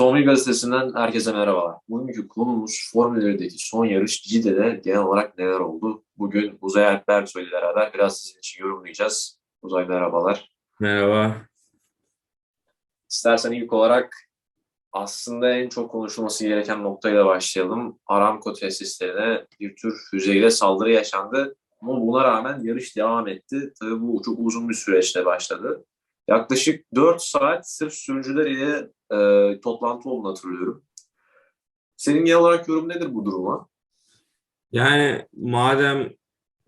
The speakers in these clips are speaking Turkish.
Otomobil Gazetesi'nden herkese merhabalar. Bugünkü konumuz Formula 1'deki son yarış Cide'de genel olarak neler oldu? Bugün Uzay Alper ile beraber biraz sizin için yorumlayacağız. Uzay merhabalar. Merhaba. İstersen ilk olarak aslında en çok konuşulması gereken noktayla başlayalım. Aramco tesislerine bir tür füzeyle saldırı yaşandı. Ama buna rağmen yarış devam etti. Tabii bu çok uzun bir süreçte başladı. Yaklaşık 4 saat sırf sürücüler ile e, toplantı olduğunu hatırlıyorum. Senin genel olarak yorum nedir bu duruma? Yani madem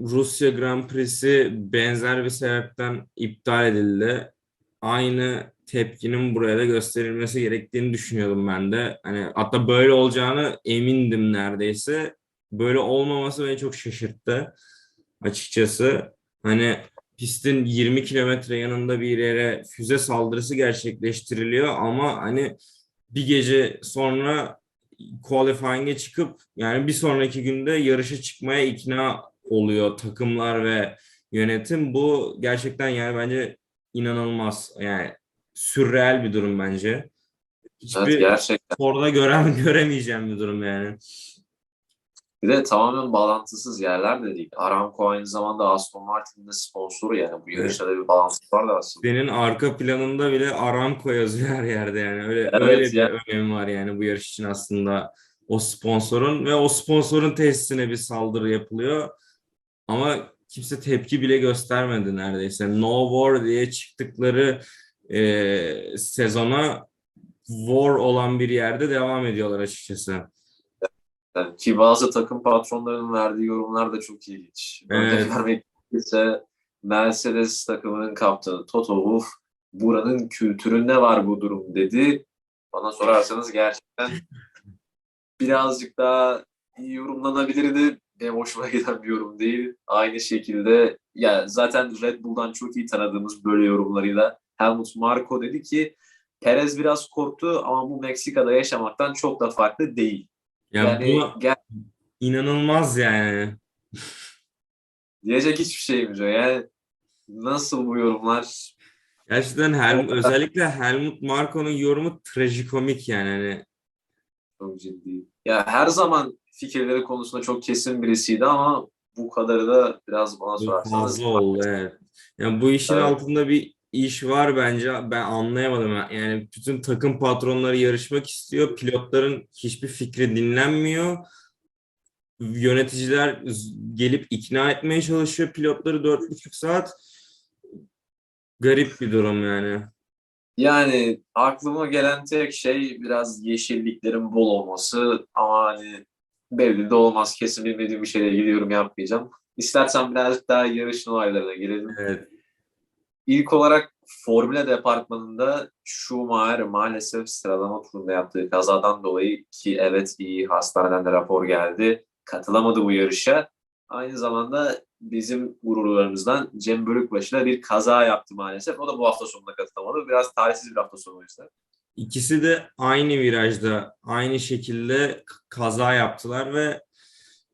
Rusya Grand Prix'si benzer bir sebepten iptal edildi, aynı tepkinin buraya da gösterilmesi gerektiğini düşünüyordum ben de. Hani hatta böyle olacağını emindim neredeyse. Böyle olmaması beni çok şaşırttı açıkçası. Hani pistin 20 kilometre yanında bir yere füze saldırısı gerçekleştiriliyor ama hani bir gece sonra qualifying'e çıkıp yani bir sonraki günde yarışa çıkmaya ikna oluyor takımlar ve yönetim. Bu gerçekten yani bence inanılmaz. Yani sürreel bir durum bence. Evet, Hiçbir gerçekten. sporda gören göremeyeceğim bir durum yani. Bir de tamamen bağlantısız yerler de değil. Aramco aynı zamanda Aston Martin'in de sponsoru yani bu yarışta da bir bağlantısı var da aslında. Senin arka planında bile Aramco yazıyor her yerde yani. Öyle Evet öyle bir ya. önemi var yani bu yarış için aslında o sponsorun ve o sponsorun tesisine bir saldırı yapılıyor. Ama kimse tepki bile göstermedi neredeyse. No War diye çıktıkları e, sezona war olan bir yerde devam ediyorlar açıkçası. Yani ki bazı takım patronlarının verdiği yorumlar da çok ilginç. Örnek Evet. vermek gerekirse Mercedes takımının kaptanı Toto Wolff buranın kültüründe var bu durum dedi. Bana sorarsanız gerçekten birazcık daha iyi yorumlanabilirdi. Benim hoşuma giden bir yorum değil. Aynı şekilde ya zaten Red Bull'dan çok iyi tanıdığımız böyle yorumlarıyla Helmut Marko dedi ki Perez biraz korktu ama bu Meksika'da yaşamaktan çok da farklı değil. Ya Yani bu gel inanılmaz yani. Diyecek hiçbir şeyimiz yok. Yani nasıl bu yorumlar? Gerçekten Hel özellikle Helmut Marko'nun yorumu trajikomik yani. Hani Çok ciddi. Ya her zaman fikirleri konusunda çok kesin birisiydi ama bu kadarı da biraz bana Bu sorarsanız fazla oldu evet. Yani bu işin Evet. altında bir iş var bence. Ben anlayamadım. Yani bütün takım patronları yarışmak istiyor. Pilotların hiçbir fikri dinlenmiyor. Yöneticiler gelip ikna etmeye çalışıyor pilotları dört buçuk saat. Garip bir durum yani. yani aklıma gelen tek şey biraz yeşilliklerin bol olması ama hani belli de olmaz. Kesin bilmediğim bir şeyle ilgili yorum yapmayacağım. İstersen birazcık daha yarışın olaylarına girelim. Evet. İlk olarak Formula departmanında Schumacher maalesef sıralama turunda yaptığı kazadan dolayı ki evet iyi hastaneden de rapor geldi. Katılamadı bu yarışa. Aynı zamanda bizim gururlarımızdan Cem Bölükbaşı da bir kaza yaptı maalesef. O da bu hafta sonunda katılamadı. Biraz talihsiz bir hafta sonu o yüzden. İkisi de aynı virajda aynı şekilde kaza yaptılar ve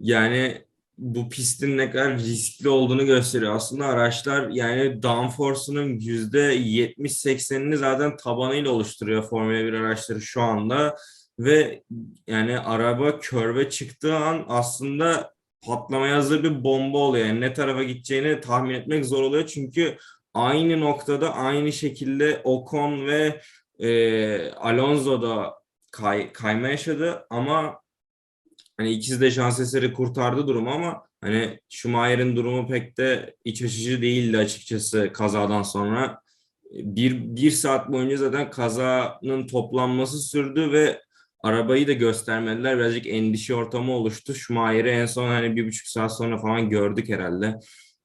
yani bu pistin ne kadar riskli olduğunu gösteriyor. Aslında araçlar yani downforce'unun yüzde 70-80'ini zaten tabanıyla oluşturuyor Formula 1 araçları şu anda ve yani araba körve çıktığı an aslında patlamaya hazır bir bomba oluyor. Yani ne tarafa gideceğini tahmin etmek zor oluyor çünkü aynı noktada aynı şekilde Ocon ve e, Alonso da kay, kayma yaşadı ama hani ikisi de şans eseri kurtardı durumu ama hani Schumacher'in durumu pek de iç açıcı değildi açıkçası kazadan sonra. Bir, bir saat boyunca zaten kazanın toplanması sürdü ve arabayı da göstermediler. Birazcık endişe ortamı oluştu. Schumacher'i en son hani bir buçuk saat sonra falan gördük herhalde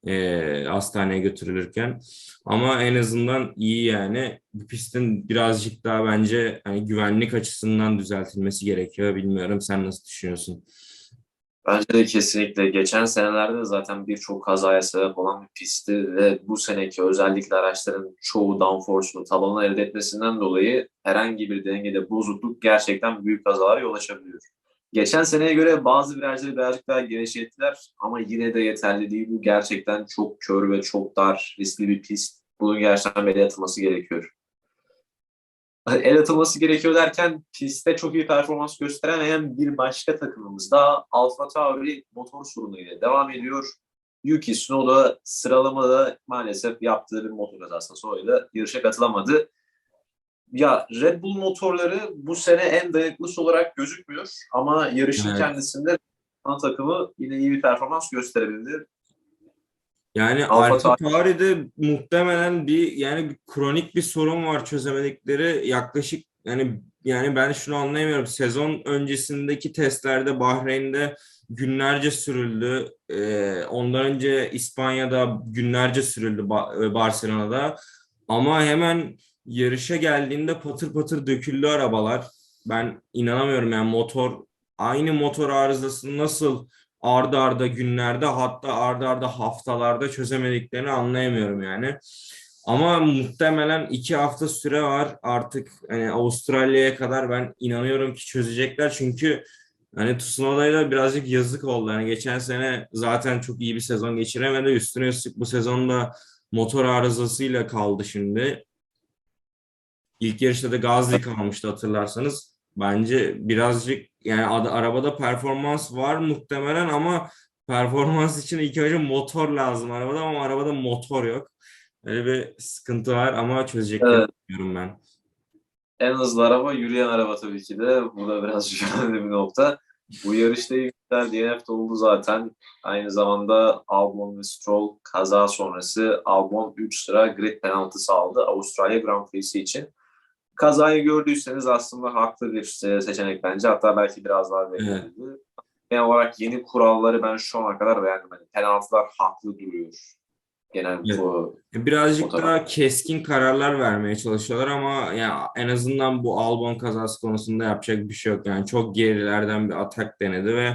e, hastaneye götürülürken. Ama en azından iyi yani. Bu pistin birazcık daha bence hani güvenlik açısından düzeltilmesi gerekiyor. Bilmiyorum sen nasıl düşünüyorsun? Bence de kesinlikle. Geçen senelerde zaten birçok kazaya sebep olan bir pistti ve bu seneki özellikle araçların çoğu downforce'unu tabanına elde etmesinden dolayı herhangi bir dengede bozukluk gerçekten büyük kazalara yol açabiliyor. Geçen seneye göre bazı virajları birazcık daha genişlettiler ama yine de yeterli değil. Bu gerçekten çok kör ve çok dar, riskli bir pist. Bunun gerçekten belli atılması gerekiyor. el atılması gerekiyor derken pistte çok iyi performans gösteremeyen bir başka takımımız da Alfa Tauri motor sorunuyla devam ediyor. Yuki Tsunoda sıralamada maalesef yaptığı bir motor kazasından sonra da yarışa katılamadı. Ya Red Bull motorları bu sene en dayanıklısı olarak gözükmüyor ama yarışın Evet. kendisinde ana takımı yine iyi bir performans gösterebildi. Yani Alfa Tauri'de muhtemelen bir yani bir kronik bir sorun var çözemedikleri yaklaşık yani yani ben şunu anlayamıyorum. Sezon öncesindeki testlerde Bahreyn'de günlerce sürüldü. Ee, ondan önce İspanya'da günlerce sürüldü Ba- Barcelona'da. Ama hemen yarışa geldiğinde patır patır döküldü arabalar. Ben inanamıyorum yani motor aynı motor arızasını nasıl arda arda günlerde hatta arda arda haftalarda çözemediklerini anlayamıyorum yani. Ama muhtemelen iki hafta süre var artık hani Avustralya'ya kadar ben inanıyorum ki çözecekler çünkü hani Tsunoda'ya birazcık yazık oldu. Hani geçen sene zaten çok iyi bir sezon geçiremedi. Üstüne üstlük bu sezonda motor arızasıyla kaldı şimdi. İlk yarışta da Gazli kalmıştı hatırlarsanız. Bence birazcık yani ad- arabada performans var muhtemelen ama performans için ilk önce motor lazım arabada ama arabada motor yok. Öyle bir sıkıntı var ama çözeceklerini Evet. düşünüyorum ben. En hızlı araba yürüyen araba tabii ki de. Bu da biraz önemli bir nokta. Bu yarışta ilkler DNF de oldu zaten. Aynı zamanda Albon ve Stroll kaza sonrası Albon 3 sıra grid penaltısı aldı Avustralya Grand Prix'si için. Kazayı gördüyseniz aslında haklı bir se- seçenek bence. Hatta belki biraz daha verilirdi. Genel olarak yeni kuralları ben şu ana kadar beğendim. Hani penaltılar haklı duruyor. Genel Evet. bu Birazcık Fotoğraf. daha keskin kararlar vermeye çalışıyorlar ama ya en azından bu Albon kazası konusunda yapacak bir şey yok. Yani çok gerilerden bir atak denedi ve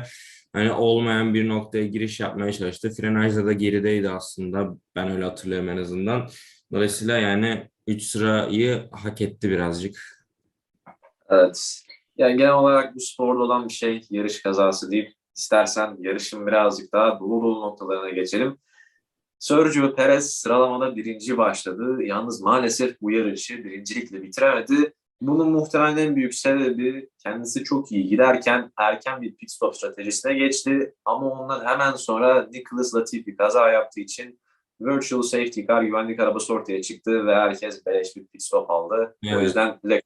hani olmayan bir noktaya giriş yapmaya çalıştı. Frenajda da gerideydi aslında. Ben öyle hatırlıyorum en azından. Dolayısıyla yani 3 sırayı hak etti birazcık. Evet. Yani genel olarak bu sporda olan bir şey yarış kazası deyip istersen yarışın birazcık daha dolu dolu noktalarına geçelim. Sergio Perez sıralamada birinci başladı. Yalnız maalesef bu yarışı birincilikle bitiremedi. Bunun muhtemelen en büyük sebebi kendisi çok iyi giderken erken bir pit stop stratejisine geçti. Ama ondan hemen sonra Nicholas Latifi kaza yaptığı için virtual safety car güvenlik arabası ortaya çıktı ve herkes beleş bir pit stop aldı. O Evet. yüzden Leclerc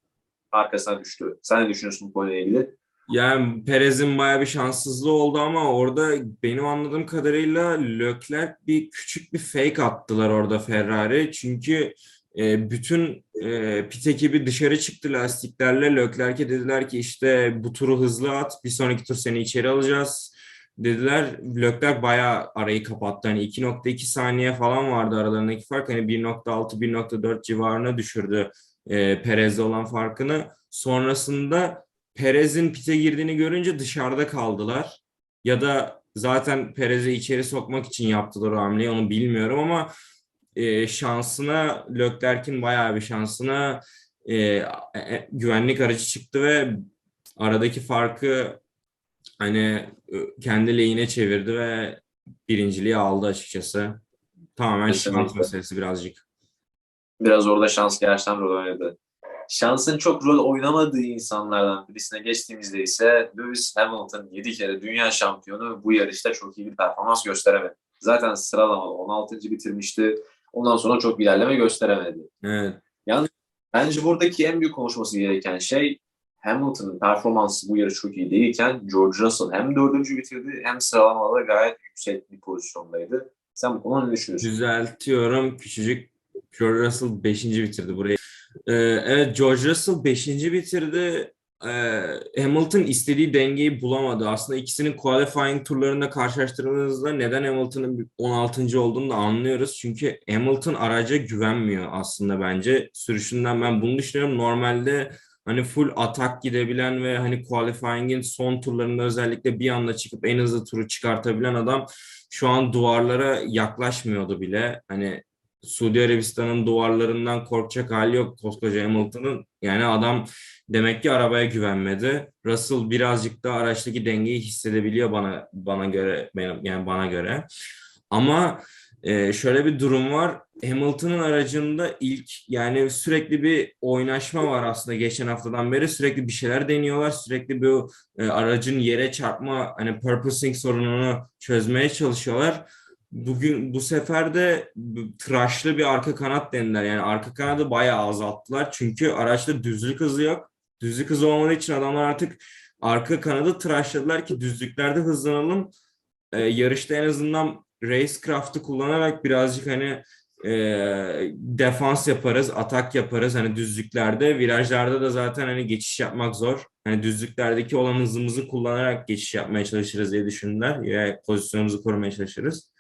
arkasına düştü. Sen ne düşünüyorsun bu konuyla ilgili? Yani Perez'in bayağı bir şanssızlığı oldu ama orada benim anladığım kadarıyla Leclerc bir küçük bir fake attılar orada Ferrari. Çünkü e, bütün e, pit ekibi dışarı çıktı lastiklerle. Leclerc'e dediler ki işte bu turu hızlı at, bir sonraki tur seni içeri alacağız dediler. Leclerc bayağı arayı kapattı. Hani 2.2 saniye falan vardı aralarındaki fark. Hani 1.6, 1.4 civarına düşürdü e, Perez'le olan farkını. Sonrasında Perez'in pite girdiğini görünce dışarıda kaldılar. Ya da zaten Perez'i içeri sokmak için yaptılar o hamleyi onu bilmiyorum ama e, şansına Leclerc'in bayağı bir şansına e, e, güvenlik aracı çıktı ve aradaki farkı hani e, kendi lehine çevirdi ve birinciliği aldı açıkçası. Tamamen şans meselesi birazcık. Biraz orada şans gerçekten rol oynadı. Şansın çok rol oynamadığı insanlardan birisine geçtiğimizde ise Lewis Hamilton 7 kere dünya şampiyonu bu yarışta çok iyi bir performans gösteremedi. Zaten sıralamada 16. bitirmişti. Ondan sonra çok ilerleme gösteremedi. Evet. Bence buradaki en büyük konuşması gereken şey Hamilton'ın performansı bu yarış çok iyi değilken George Russell hem dördüncü bitirdi hem sıralamada gayet yüksek bir pozisyondaydı. Sen bu konuda ne düşünüyorsun? Düzeltiyorum. Küçücük George Russell 5. bitirdi burayı. Ee, evet George Russell 5. bitirdi. Ee, Hamilton istediği dengeyi bulamadı. Aslında ikisinin qualifying turlarında karşılaştırdığımızda neden Hamilton'ın 16. olduğunu da anlıyoruz. Çünkü Hamilton araca güvenmiyor aslında bence. Sürüşünden ben bunu düşünüyorum. Normalde hani full atak gidebilen ve hani qualifying'in son turlarında özellikle bir anda çıkıp en hızlı turu çıkartabilen adam şu an duvarlara yaklaşmıyordu bile. Hani Suudi Arabistan'ın duvarlarından korkacak hali yok koskoca Hamilton'ın. Yani adam demek ki arabaya güvenmedi. Russell birazcık da araçtaki dengeyi hissedebiliyor bana bana göre benim yani bana göre. Ama Ee, şöyle bir durum var. Hamilton'ın aracında ilk yani sürekli bir oynaşma var aslında geçen haftadan beri. Sürekli bir şeyler deniyorlar. Sürekli bu e, aracın yere çarpma hani purposing sorununu çözmeye çalışıyorlar. Bugün bu sefer de tıraşlı bir arka kanat denediler. Yani arka kanadı bayağı azalttılar. Çünkü araçta düzlük hızı yok. Düzlük hızı olmadığı için adamlar artık arka kanadı tıraşladılar ki düzlüklerde hızlanalım. Ee, yarışta en azından racecraft'ı kullanarak birazcık hani e, defans yaparız, atak yaparız. Hani düzlüklerde, virajlarda da zaten hani geçiş yapmak zor. Hani düzlüklerdeki olan hızımızı kullanarak geçiş yapmaya çalışırız diye düşündüler. Ya pozisyonumuzu korumaya çalışırız.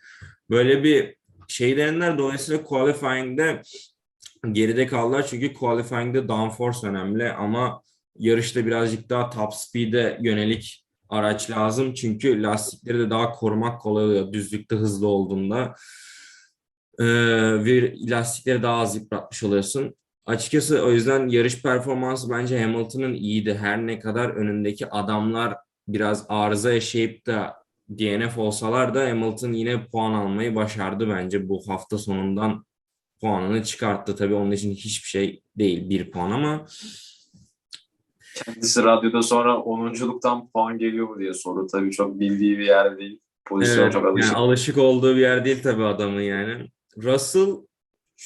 Böyle bir şey denediler. Dolayısıyla qualifying'de geride kaldılar. Çünkü qualifying'de downforce önemli ama yarışta birazcık daha top speed'e yönelik araç lazım. Çünkü lastikleri de daha korumak kolay oluyor düzlükte hızlı olduğunda. Ee, ve lastikleri daha az yıpratmış oluyorsun. Açıkçası o yüzden yarış performansı bence Hamilton'ın iyiydi. Her ne kadar önündeki adamlar biraz arıza yaşayıp da DNF olsalar da Hamilton yine puan almayı başardı bence bu hafta sonundan puanını çıkarttı. Tabii onun için hiçbir şey değil bir puan ama Kendisi radyoda sonra 10'unculuktan puan geliyor mu diye sordu. Tabii çok bildiği bir yer değil. Pozisyon Evet, çok yani alışık. alışık olduğu bir yer değil tabii adamın yani. Russell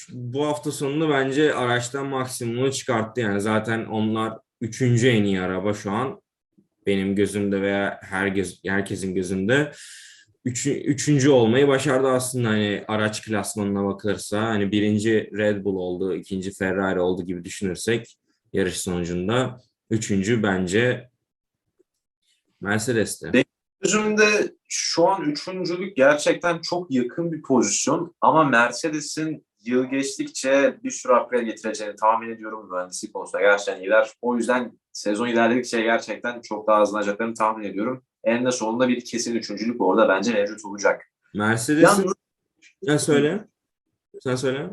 bu hafta sonunda bence araçtan maksimumunu çıkarttı yani zaten onlar üçüncü en iyi araba şu an benim gözümde veya herkes herkesin gözünde. Üçü, üçüncü olmayı başardı aslında hani araç klasmanına bakılırsa hani birinci Red Bull oldu, ikinci Ferrari oldu gibi düşünürsek yarış sonucunda üçüncü bence Mercedes'ti. Gözümde şu an üçüncülük gerçekten çok yakın bir pozisyon ama Mercedes'in yıl geçtikçe bir sürü upgrade getireceğini tahmin ediyorum mühendislik konusunda gerçekten iyiler. O yüzden sezon ilerledikçe gerçekten çok daha hızlanacaklarını tahmin ediyorum. Eninde sonunda bir kesin üçüncülük orada bence mevcut olacak. Mercedes'in Yalnız Ya söyle. Sen söyle.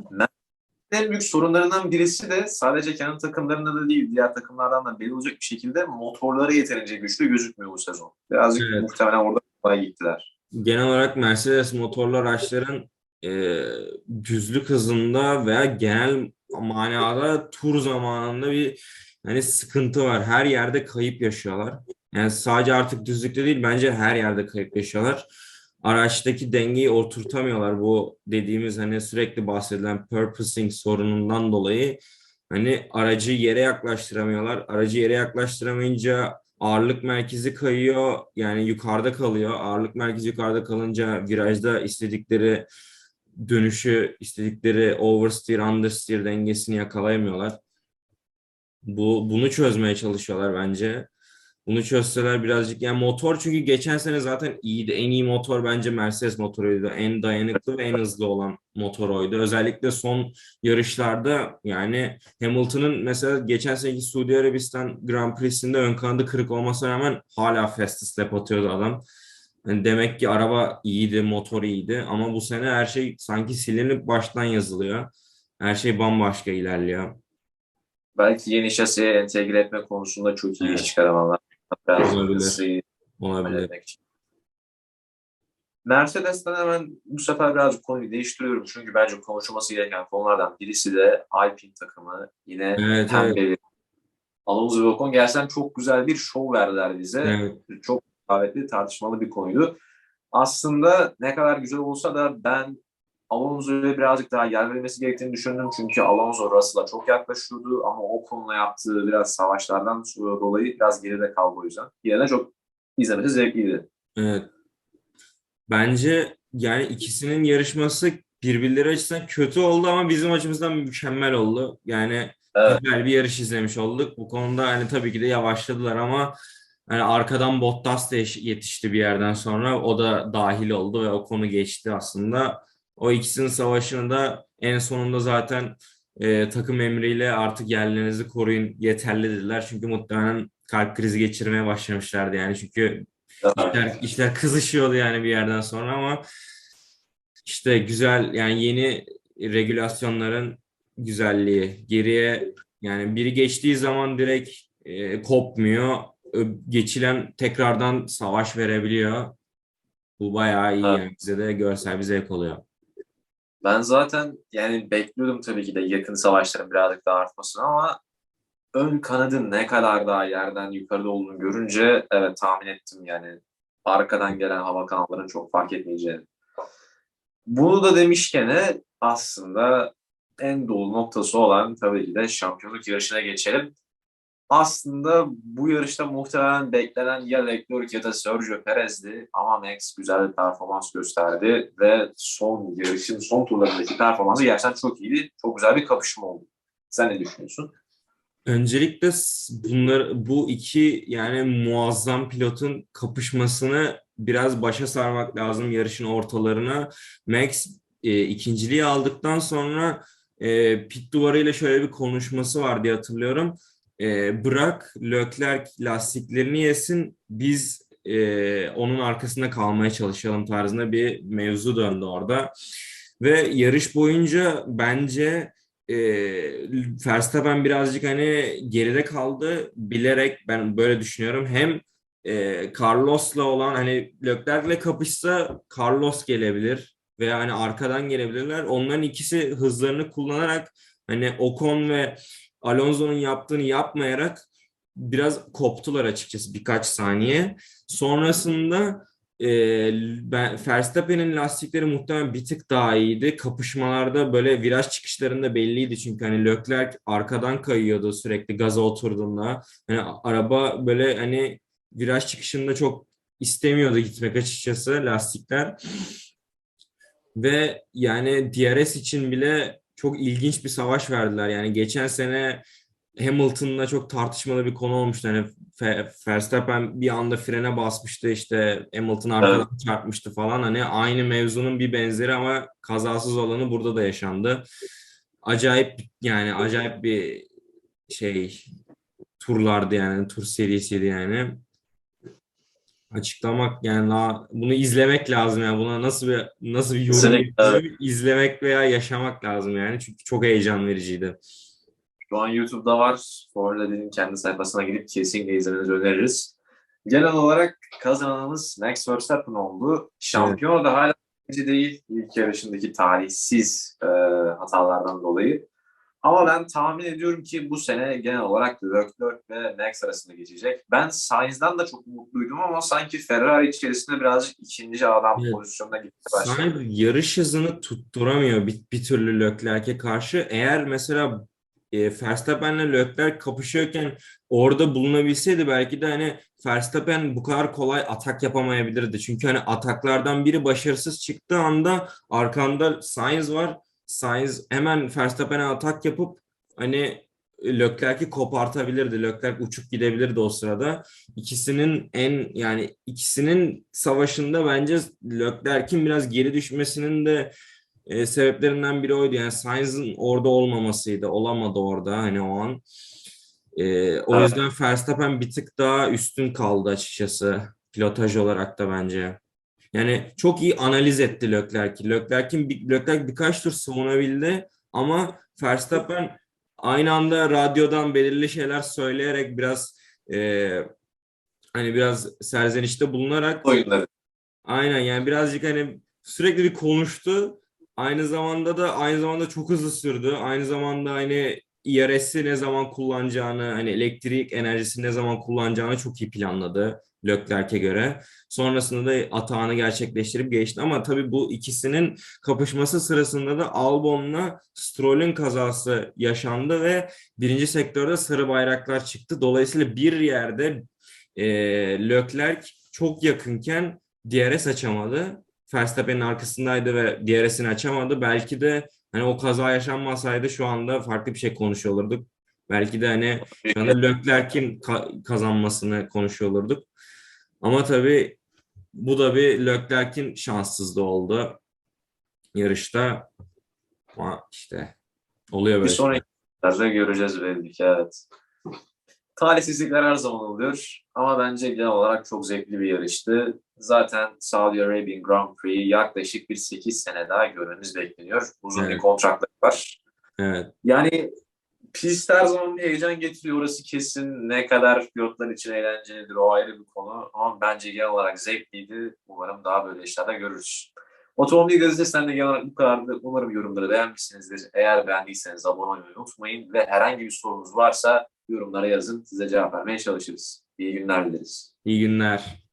En büyük sorunlarından birisi de sadece kendi takımlarında da değil diğer takımlardan da belli olacak bir şekilde motorları yeterince güçlü gözükmüyor bu sezon. Birazcık Evet. muhtemelen orada kolay gittiler. Genel olarak Mercedes motorlu araçların e, düzlük hızında veya genel manada tur zamanında bir hani sıkıntı var. Her yerde kayıp yaşıyorlar. Yani sadece artık düzlükte değil bence her yerde kayıp yaşıyorlar. Araçtaki dengeyi oturtamıyorlar. Bu dediğimiz hani sürekli bahsedilen purposing sorunundan dolayı hani aracı yere yaklaştıramıyorlar. Aracı yere yaklaştıramayınca ağırlık merkezi kayıyor. Yani yukarıda kalıyor. Ağırlık merkezi yukarıda kalınca virajda istedikleri dönüşü, istedikleri oversteer, understeer dengesini yakalayamıyorlar. Bu bunu çözmeye çalışıyorlar bence. Bunu çözseler birazcık yani motor çünkü geçen sene zaten iyiydi. En iyi motor bence Mercedes motoruydu. En dayanıklı ve en hızlı olan motor oydu. Özellikle son yarışlarda yani Hamilton'ın mesela geçen seneki Suudi Arabistan Grand Prix'sinde ön kanadı kırık olmasına rağmen hala fastest lap atıyordu adam. Yani demek ki araba iyiydi, motor iyiydi ama bu sene her şey sanki silinip baştan yazılıyor. Her şey bambaşka ilerliyor. Belki yeni şasiye entegre etme konusunda çok iyi Evet. iş çıkaramalar. Biraz Olabilir. Olabilir. Mercedes'ten hemen bu sefer birazcık konuyu değiştiriyorum. Çünkü bence konuşulması gereken konulardan birisi de Alpine takımı. Yine Evet, evet. pembeli. Alonso ve Ocon gerçekten çok güzel bir şov verdiler bize. Evet. Çok davetli, tartışmalı bir konuydu. Aslında ne kadar güzel olsa da ben Alonso'ya birazcık daha yer verilmesi gerektiğini düşündüm. Çünkü Alonso Russell'a çok yaklaşıyordu ama o konuda yaptığı biraz savaşlardan dolayı biraz geride kaldı o yüzden. Yine de çok izlemesi zevkliydi. Evet. Bence yani ikisinin yarışması birbirleri açısından kötü oldu ama bizim açımızdan mükemmel oldu. Yani Evet. güzel bir yarış izlemiş olduk. Bu konuda hani tabii ki de yavaşladılar ama hani arkadan Bottas da yetişti bir yerden sonra. O da dahil oldu ve o konu geçti aslında. O ikisinin savaşını da en sonunda zaten e, takım emriyle artık yerlerinizi koruyun yeterli dediler. Çünkü muhtemelen kalp krizi geçirmeye başlamışlardı yani. Çünkü işler, işler kızışıyordu yani bir yerden sonra ama işte güzel yani yeni regülasyonların güzelliği geriye yani biri geçtiği zaman direkt e, kopmuyor geçilen tekrardan savaş verebiliyor bu bayağı iyi Evet. yani bize de görsel bir zevk oluyor. Ben zaten yani bekliyordum tabii ki de yakın savaşların birazcık daha artmasını ama ön kanadın ne kadar daha yerden yukarıda olduğunu görünce evet tahmin ettim yani arkadan gelen hava kanallarının çok fark etmeyeceğini. Bunu da demişken aslında en dolu noktası olan tabii ki de şampiyonluk yarışına geçelim. Aslında bu yarışta muhtemelen beklenen ya Leclerc ya da Sergio Perez'di ama Max güzel bir performans gösterdi ve son yarışın son turlarındaki performansı gerçekten çok iyiydi. Çok güzel bir kapışma oldu. Sen ne düşünüyorsun? Öncelikle bunlar bu iki yani muazzam pilotun kapışmasını biraz başa sarmak lazım yarışın ortalarına. Max e, ikinciliği aldıktan sonra e, pit duvarıyla şöyle bir konuşması var diye hatırlıyorum. E, bırak Leclerc lastiklerini yesin biz e, onun arkasında kalmaya çalışalım tarzında bir mevzu döndü orada. Ve yarış boyunca bence e, Verstappen birazcık hani geride kaldı bilerek ben böyle düşünüyorum. Hem e, Carlos'la olan hani Leclerc'le kapışsa Carlos gelebilir veya hani arkadan gelebilirler. Onların ikisi hızlarını kullanarak hani Ocon ve Alonso'nun yaptığını yapmayarak biraz koptular açıkçası birkaç saniye. Sonrasında e, ben Verstappen'in lastikleri muhtemelen bir tık daha iyiydi. Kapışmalarda böyle viraj çıkışlarında belliydi çünkü hani Leclerc arkadan kayıyordu sürekli gaza oturduğunda. Hani araba böyle hani viraj çıkışında çok istemiyordu gitmek açıkçası lastikler. Ve yani DRS için bile çok ilginç bir savaş verdiler. Yani geçen sene Hamilton'la çok tartışmalı bir konu olmuştu. Hani Verstappen bir anda frene basmıştı işte Hamilton arkadan evet. çarpmıştı falan. Hani aynı mevzunun bir benzeri ama kazasız olanı burada da yaşandı. Acayip yani acayip bir şey turlardı yani tur serisiydi yani. Açıklamak yani daha bunu izlemek lazım yani buna nasıl bir nasıl bir yorum izlemek veya yaşamak lazım yani çünkü çok heyecan vericiydi. Şu an YouTube'da var. Formula 1'in kendi sayfasına gidip kesinlikle izlemenizi öneririz. Genel olarak kazananımız Max Verstappen oldu. Şampiyon evet. da hala değil ilk yarışındaki tarihsiz e, hatalardan dolayı. Ama ben tahmin ediyorum ki bu sene genel olarak Leclerc ve Max arasında geçecek. Ben Sainz'dan da çok mutluydum ama sanki Ferrari içerisinde birazcık ikinci adam evet. pozisyonuna gitti başladı. Sainz yarış hızını tutturamıyor bir, bir türlü Leclerc'e karşı. Eğer mesela e, Verstappen'le Leclerc kapışıyorken orada bulunabilseydi belki de hani Verstappen bu kadar kolay atak yapamayabilirdi. Çünkü hani ataklardan biri başarısız çıktığı anda arkanda Sainz var. Sainz hemen Verstappen'e atak yapıp hani Leclerc'i kopartabilirdi. Leclerc uçup gidebilirdi o sırada. İkisinin en yani ikisinin savaşında bence Leclerc'in biraz geri düşmesinin de e, sebeplerinden biri oydu. Yani Sainz'ın orada olmamasıydı. Olamadı orada hani o an. E, o evet. yüzden Verstappen bir tık daha üstün kaldı açıkçası. Pilotaj olarak da bence. Yani çok iyi analiz etti Leclerc'i. Leclerc'in Leclerc birkaç tur savunabildi ama Verstappen aynı anda radyodan belirli şeyler söyleyerek biraz e, hani biraz serzenişte bulunarak oyunları. Aynen yani birazcık hani sürekli bir konuştu. Aynı zamanda da aynı zamanda çok hızlı sürdü. Aynı zamanda hani IRS'i ne zaman kullanacağını, hani elektrik enerjisini ne zaman kullanacağını çok iyi planladı Leclerc'e göre. Sonrasında da atağını gerçekleştirip geçti. Ama tabii bu ikisinin kapışması sırasında da Albon'la Stroll'ün kazası yaşandı ve birinci sektörde sarı bayraklar çıktı. Dolayısıyla bir yerde e, Leclerc çok yakınken DRS açamadı. Verstappen'in arkasındaydı ve DRS'ini açamadı. Belki de hani o kaza yaşanmasaydı şu anda farklı bir şey konuşuyor olurduk. Belki de hani şu anda Leclerc'in ka- kazanmasını konuşuyor olurduk. Ama tabii bu da bir Leclerc'in şanssızlığı oldu yarışta. Ama işte oluyor böyle. Bir sonraki göreceğiz belli ki evet. Talihsizlikler her zaman oluyor ama bence genel olarak çok zevkli bir yarıştı. Zaten Saudi Arabian Grand Prix yaklaşık bir 8 sene daha görmemiz bekleniyor. Uzun evet. bir kontratları var. Evet. Yani pist her zaman bir heyecan getiriyor. Orası kesin. Ne kadar pilotlar için eğlencelidir o ayrı bir konu. Ama bence genel olarak zevkliydi. Umarım daha böyle işlerde görürüz. Otomobil Gazetesi'nden de genel olarak bu kadardı. Umarım yorumları beğenmişsinizdir. Eğer beğendiyseniz abone olmayı unutmayın ve herhangi bir sorunuz varsa yorumlara yazın. Size cevap vermeye çalışırız. İyi günler dileriz. İyi günler.